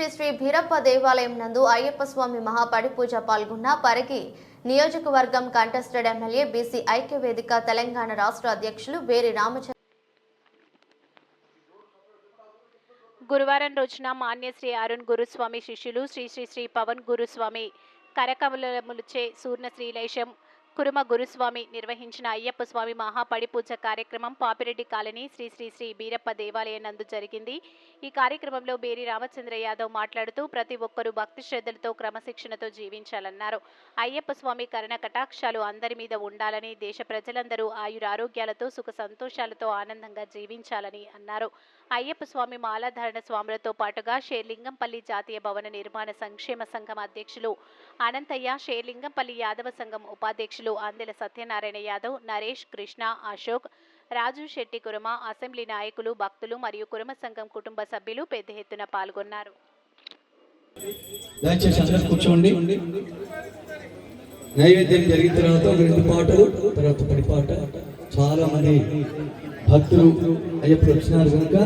శ్రీ శ్రీ భీరప్ప దేవాలయం నందు అయ్యప్ప స్వామి మహాపడి పూజ పాల్గొన్న పరిగి నియోజకవర్గం కంటెస్టెడ్ ఎమ్మెల్యే బీసీ ఐక్య వేదిక తెలంగాణ రాష్ట్ర అధ్యక్షులు వేరి రామచంద్ర గురువారం రోజున మాన్య శ్రీ అరుణ్ గురుస్వామి శిష్యులు శ్రీ శ్రీ శ్రీ పవన్ గురుస్వామి కరకమలములచే సూర్ణ శ్రీలేశం కురుమ గురుస్వామి నిర్వహించిన అయ్యప్ప స్వామి మహాపడి పూజ కార్యక్రమం పాపిరెడ్డి కాలనీ శ్రీ శ్రీ శ్రీ బీరప్ప దేవాలయం నందు జరిగింది. ఈ కార్యక్రమంలో బేరి రామచంద్ర యాదవ్ మాట్లాడుతూ ప్రతి ఒక్కరూ భక్తి శ్రద్ధలతో క్రమశిక్షణతో జీవించాలన్నారు. అయ్యప్ప స్వామి కరుణ కటాక్షాలు అందరి మీద ఉండాలని దేశ ప్రజలందరూ ఆయురారోగ్యాలతో సుఖ సంతోషాలతో ఆనందంగా జీవించాలని అన్నారు. అయ్యప్ప స్వామి మాలాధారణ స్వాములతో పాటుగా షేర్లింగంపల్లి జాతీయ భవన నిర్మాణ సంక్షేమ సంఘం అధ్యక్షులు అనంతయ్య షేర్లింగంపల్లి యాదవ సంఘం ఉపాధ్యక్షులు అధ్యక్షులు అందెల సత్యనారాయణ యాదవ్ నరేష్ కృష్ణ అశోక్ రాజు శెట్టి కురుమ అసెంబ్లీ నాయకులు భక్తులు మరియు కురుమ సంఘం కుటుంబ సభ్యులు పెద్ద ఎత్తున పాల్గొన్నారు. నైవేద్యం జరిగిన తర్వాత ఒక రెండు పాటలు తర్వాత పడి పాట. చాలా మంది భక్తులు అయ్యప్పుడు వచ్చినారు కనుక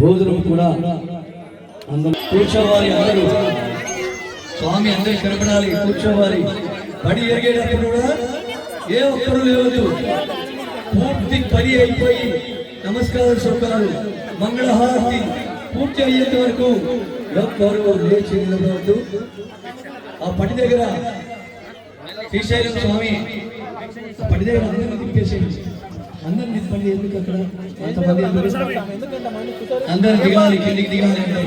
భోజనం కూడా అందరూ కూర్చోవాలి అందరూ. స్వామి అందరూ కనపడాలి కూర్చోవాలి. పని జరిగేటప్పుడు కూడా ఏ ఒక్కరు లేదు పూర్తి పని అయిపోయి నమస్కారం చెప్పారు మంగళహారతి పూర్తి అయ్యేంత వరకు ఎవ్వరు లేచి నిలబడద్దు. ఆ పని దగ్గర శ్రీశైలం స్వామి పని దగ్గర అందరిని తిప్పేసేయండి. అందరిని తిప్పండి ఎందుకు అక్కడ? అంతమంది ఎందుకు? అందరు దిగాలి కిందికి దిగాలి అంటే.